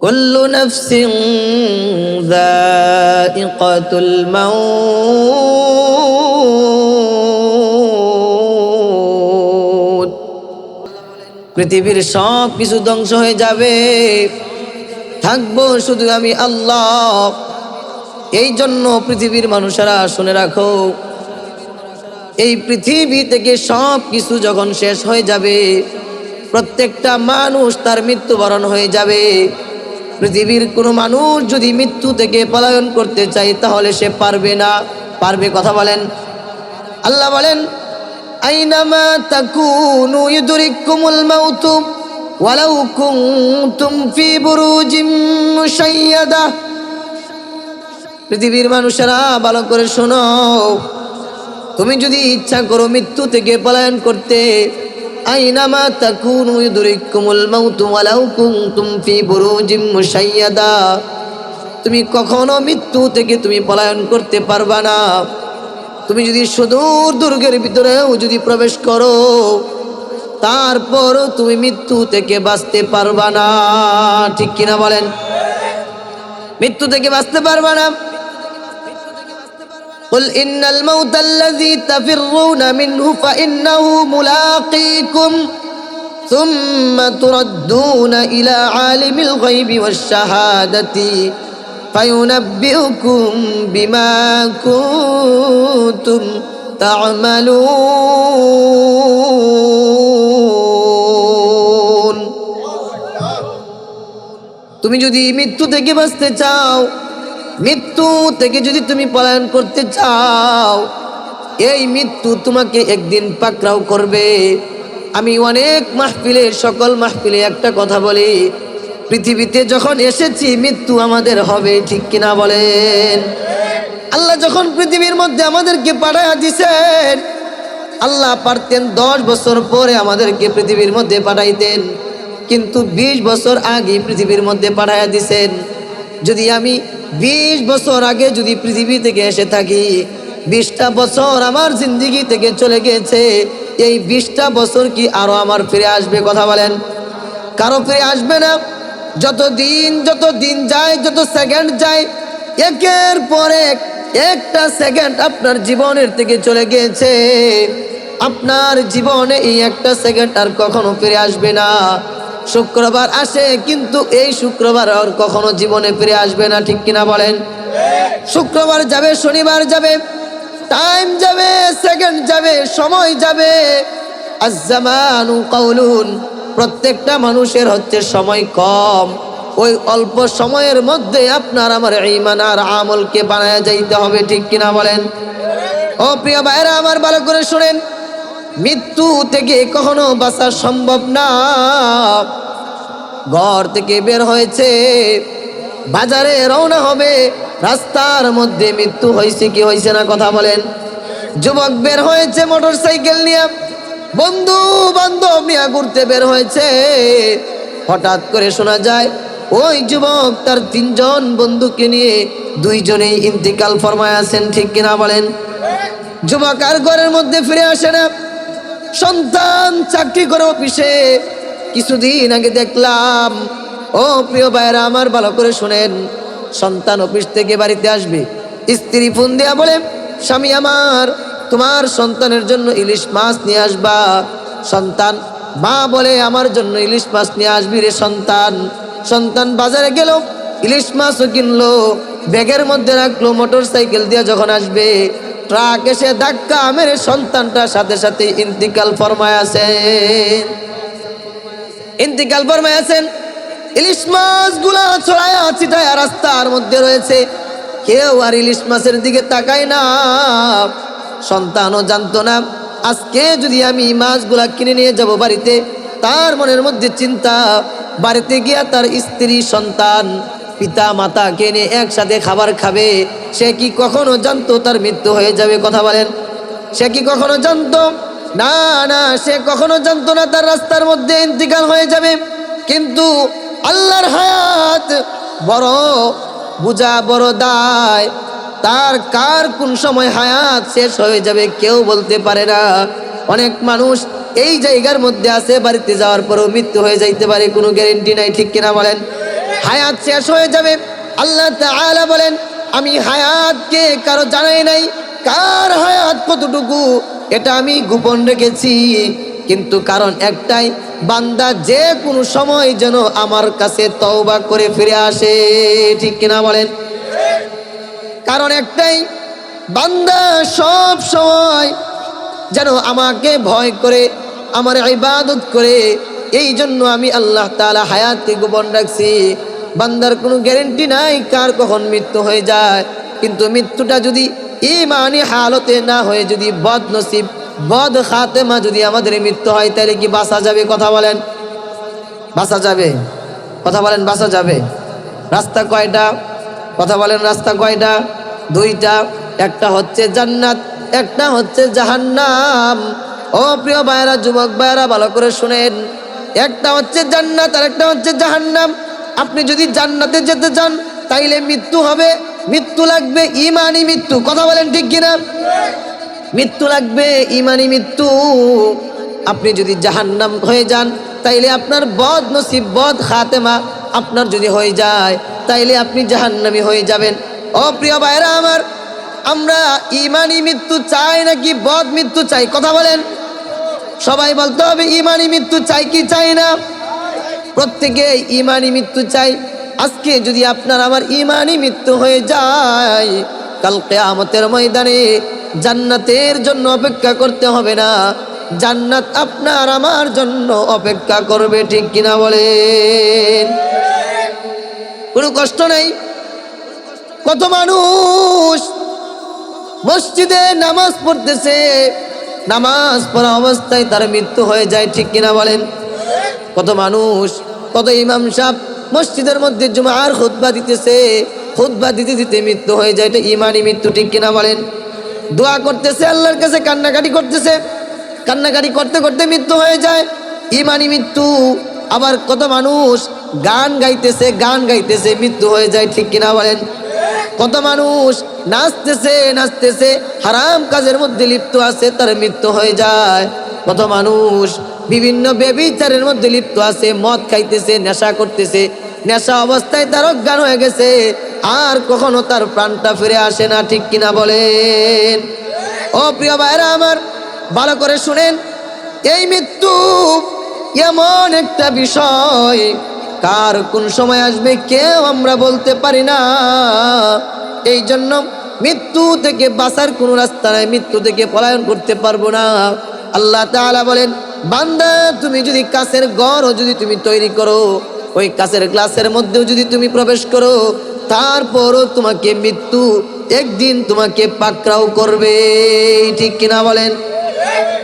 كل نفس ذائقة الموت পৃথিবীর সব কিছু ধ্বংস হয়ে যাবে থাকবো শুধু আমি আল্লাহ এই জন্য পৃথিবীর মানুষেরা শুনে রাখো এই পৃথিবী থেকে সব কিছু যখন শেষ হয়ে যাবে প্রত্যেকটা মানুষ তার মৃত্যুবরণ হয়ে যাবে পৃথিবীর কোনো মানুষ যদি মৃত্যু থেকে পলায়ন করতে চায়, তাহলে সে পারবে না। পারবে কথা বলেন। আল্লাহ বলেন, আইনামা ফি পৃথিবীর মানুষেরা, ভালো করে শোনো। তুমি যদি ইচ্ছা করো মৃত্যু থেকে পলায়ন করতে আইনামা তাকুনু ইউদরিকুমুল মাউতু ওয়ালাউ কুনতুম ফি বুরুজিম মুশাইয়াদা। তুমি কখনো মৃত্যু থেকে তুমি পলায়ন করতে পারবা না। তুমি যদি সুদূর দুর্গের ভিতরেও যদি প্রবেশ করো, তারপরও তুমি মৃত্যু থেকে বাঁচতে পারবা না। ঠিক কিনা বলেন? মৃত্যু থেকে বাঁচতে পারবা না। قل إن الموت الذي تفرون منه فإنه ملاقيكم ثم تردون إلى عالم الغيب والشهادة فينبئكم بما كنتم تعملون তুমি যদি মৃত্যু থেকে বাঁচতে চাও মৃত্যু থেকে যদি তুমি পলায়ন করতে চাও, এই মৃত্যু তোমাকে একদিন পাকড়াও করবে। আমি অনেক মাহফিলে, সকল মাহফিলে একটা কথা বলি, পৃথিবীতে যখন এসেছি মৃত্যু আমাদের হবে, ঠিক কিনা বলেন? আল্লাহ যখন পৃথিবীর মধ্যে আমাদেরকে পাঠাইয়া দিছেন, আল্লাহ পারতেন দশ বছর পরে আমাদেরকে পৃথিবীর মধ্যে পাঠাইতেন। কিন্তু ২০ বছর আগে পৃথিবীর মধ্যে পাঠাইয়া দিছেন। যদি আমি ২০ বছর আগে যদি পৃথিবী থেকে এসে থাকি, বিশটা বছর আমার জিন্দিগি থেকে চলে গেছে এই বিশটা বছর কি আরও আমার ফিরে আসবে কথা বলেন? কারও ফিরে আসবে না। যত দিন যত দিন যায়, যত সেকেন্ড যায়, একের পর এক, একটা সেকেন্ড আপনার জীবনের থেকে চলে গেছে আপনার জীবনে এই একটা সেকেন্ড আর কখনো ফিরে আসবে না। শুক্রবার আসে, কিন্তু এই শুক্রবার আর কখনো জীবনে ফিরে আসবে না, ঠিক কিনা বলেন? শুক্রবার যাবে, শনিবার যাবে টাইম যাবে সেকেন্ড যাবে, সময় যাবে। আজ্জামানু কাউলুন প্রত্যেকটা মানুষের হচ্ছে সময় কম। ওই অল্প সময়ের মধ্যে আপনার আমার ইমান আর আমলকে বানায় যাইতে হবে, ঠিক কিনা বলেন? ও প্রিয় ভাইরা আমার ভালো করে শুনেন। মৃত্যু থেকে কখনো বাঁচা সম্ভব না। ঘর থেকে বের হয়েছে, বাজারে রওনা হবে, রাস্তার মধ্যে মৃত্যু হয়েছে কি হয়েছে না কথা বলেন। যুবক বের হয়েছে মোটর সাইকেল নিয়ে, বন্ধু বান্ধব নিয়ে ঘুরতে বের হয়েছে। হঠাৎ করে শোনা যায়, ওই যুবক তার তিনজন বন্ধুকে নিয়ে দুইজনেই ইন্তিকাল ফরমায় আছেন, ঠিক কিনা বলেন? যুবক আর ঘরের মধ্যে ফিরে আসে না। সন্তান চাকরি করে অফিসে, কিছুদিন আগে দেখলাম, ও প্রিয় ভাইরা আমার ভালো করে শোনেন, সন্তান অফিস থেকে বাড়িতে আসবে, স্ত্রী ফোন দেয়া বলে, স্বামী আমার, তোমার সন্তানের জন্য ইলিশ মাছ নিয়ে আসবা। সন্তান, মা বলে, আমার জন্য ইলিশ মাছ নিয়ে আসবি রে সন্তান। সন্তান বাজারে গেল, ইলিশ মাছও কিনলো, ব্যাগের মধ্যে রাখল মোটর সাইকেল দিয়ে যখন আসবে ট্রাক এসে ধাক্কা মেরে সন্তানটা সাথে সাথে ইন্তিকাল ফরমায় আছেন ইন্তিকাল ফরমায় আছেন ইলিশ মাছগুলা ছড়ায়া ছিটায়া রাস্তার মধ্যে রয়েছে। কেউ আর ইলিশ মাছের দিকে তাকায় না। সন্তানও জানতো না, আজকে যদি আমি মাছগুলা কিনে নিয়ে যাব বাড়িতে, তার মনের মধ্যে চিন্তা, বাড়িতে গিয়া তার স্ত্রী, সন্তান পিতা মাতাকে নিয়ে একসাথে খাবার খাবে, সে কি কখনো জানতো তার মৃত্যু হয়ে যাবে? কথা বলেন। সে কি কখনো জানতো? না না, সে কখনো জানতো না তার রাস্তার মধ্যে ইন্তিকাল হয়ে যাবে। কিন্তু আল্লাহর হায়াত বড়, বুঝা বড় দায়। তার কার কোন সময় হায়াত শেষ হয়ে যাবে কেউ বলতে পারে না। অনেক মানুষ এই জায়গার মধ্যে আছে, বাড়িতে যাওয়ার পরেও মৃত্যু হয়ে যাইতে পারে, কোনো গ্যারেন্টি নাই, ঠিক কিনা বলেন? হায়াত শেষ হয়ে যাবে। আল্লাহ তাআলা বলেন, আমি হায়াতকে কারও জানাই নাই, কার হায়াত কতটুকু, এটা আমি গোপন রেখেছি। কিন্তু কারণ একটাই, বান্দা যে কোনো সময় যেন আমার কাছে তওবা করে ফিরে আসে। ঠিক কিনা বলেন? কারণ একটাই, বান্দা সব সময় যেন আমাকে ভয় করে, আমার ইবাদত করে এই জন্য আমি আল্লাহ তাআলা হায়াতকে গোপন রাখছি। বান্দার কোনো গ্যারেন্টি নাই কার কখন মৃত্যু হয়ে যায়। কিন্তু মৃত্যুটা যদি ইমানি হালতে না হয়ে যদি বদ নসিব বদ খাতেমা যদি আমাদের মৃত্যু হয়, তাহলে কি বাসা যাবে? কথা বলেন। বাসা যাবে। কথা বলেন বাসা যাবে। রাস্তা কয়টা? কথা বলেন, রাস্তা কয়টা? দুইটা। একটা হচ্ছে জান্নাত, একটা হচ্ছে জাহান্নাম। ও প্রিয় ভাইরা যুবক ভাইরা ভালো করে শুনেন। একটা হচ্ছে জান্নাত আর একটা হচ্ছে জাহান্নাম। আপনি যদি জান্নাতে যেতে চান, তাইলে মৃত্যু হবে। মৃত্যু লাগবে ইমানি মৃত্যু। কথা বলেন ঠিক কিনা? মৃত্যু লাগবে ইমানি মৃত্যু। আপনি যদি জাহান্নাম হয়ে যান, তাইলে আপনার বদ নসিব, বদ খাতেমা আপনার যদি হয়ে যায়, তাইলে আপনি জাহান্নামি হয়ে যাবেন। ও প্রিয় ভাইরা আমার, আমরা ইমানি মৃত্যু চাই নাকি বদ মৃত্যু চাই? কথা বলেন। সবাই বলতে হবে, ইমানি মৃত্যু চাই কি চাই না? প্রত্যেকে ইমানি মৃত্যু চাই। আজকে যদি আপনার আমার ইমানি মৃত্যু হয়ে যায়, কাল কেয়ামতের ময়দানে জান্নাতের জন্য অপেক্ষা করতে হবে না। জান্নাত আপনার আমার জন্য অপেক্ষা করবে, ঠিক কিনা বলেন? কোনো কষ্ট নেই। কত মানুষ মসজিদে নামাজ পড়তেছে, নামাজ পড়া অবস্থায় তার মৃত্যু হয়ে যায়, ঠিক কিনা বলেন? কত মানুষ, কত ইমাম সাহেব মসজিদের মধ্যে জুমার খুতবা দিতেছে। খুতবা দিতে দিতে মৃত্যু হয়ে যায়, এটা ইমানি মৃত্যু, ঠিক কিনা বলেন? দোয়া করতেছে, আল্লাহর কাছে কান্নাকাটি করতেছে। কান্নাকাটি করতে করতে মৃত্যু হয়ে যায় ইমানি মৃত্যু। আবার কত মানুষ গান গাইতেছে গান গাইতেছে, মৃত্যু হয়ে যায়, ঠিক কিনা বলেন? কত মানুষ নাচতেছে নাচতেছে, হারাম কাজের মধ্যে লিপ্ত আছে, তার মৃত্যু হয়ে যায়। কত মানুষ বিভিন্ন বেবিচারের মধ্যে লিপ্ত আছে, মদ খাইতেছে, নেশা করতেছে। নেশা অবস্থায় তার অজ্ঞান হয়ে গেছে। আর কখনো তার প্রাণটা ফিরে আসে না, ঠিক কিনা বলেন? ও প্রিয় ভাইরা আমার, ভালো করে শুনেন। এই মৃত্যু এমন একটা বিষয়, কার কোন সময় আসবে কেউ আমরা বলতে পারি না। এই জন্য মৃত্যু থেকে বাঁচার কোনো রাস্তা নাই, মৃত্যু থেকে পলায়ন করতে পারব না। আল্লাহ তাআলা বলেন বান্দা, তুমি যদি কাছের গড়ও যদি তুমি তৈরি করো, ওই কাছের গ্লাসের মধ্যেও যদি তুমি প্রবেশ করো, তারপরও তোমাকে মৃত্যু একদিন তোমাকে পাকড়াও করবে। ঠিক কিনা বলেন?